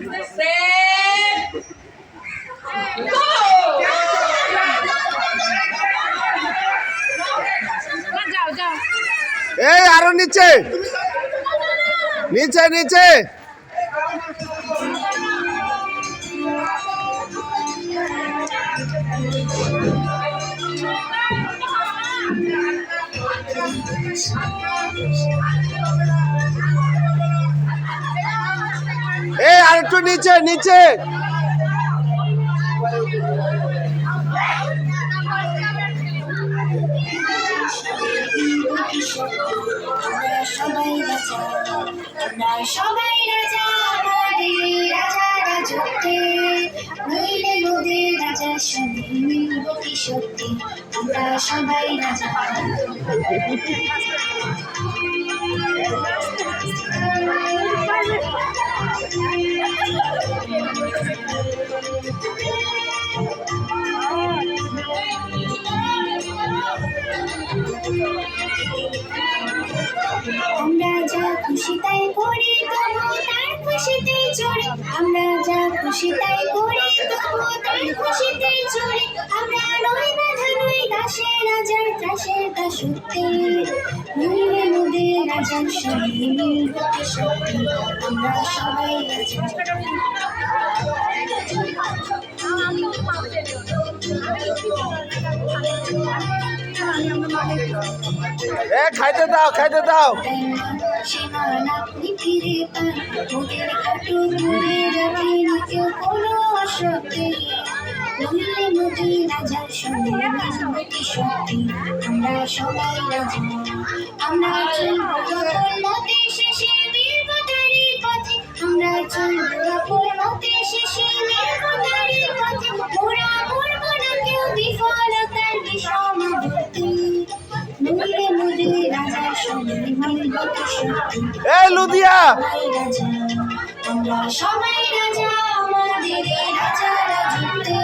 Set. Go. এই আরও নিচে নিচে নিচে এই আর একটু নিচে নিচে। সবাই রাজা রাজা সত্যি আমরা সবাই রাজা আমরা যা খুশি তাই করি তার খুশিতে চড়ে আমরা যা খুশি তাই করি তবু তার খুশিতে চড়ে আমরা নই বাধা নই দাসের রাজার দাসের দাসত্বে নইলে মোদের রাজার সঙ্গে মিলব সত্যি। আমরা সবাই রাজা এ খাইতে দাও খাইতে দাও আমরা চলবো আমরা এ লুদিয়া! সবাই রাজা আমাদের রাজা রাজত্বে।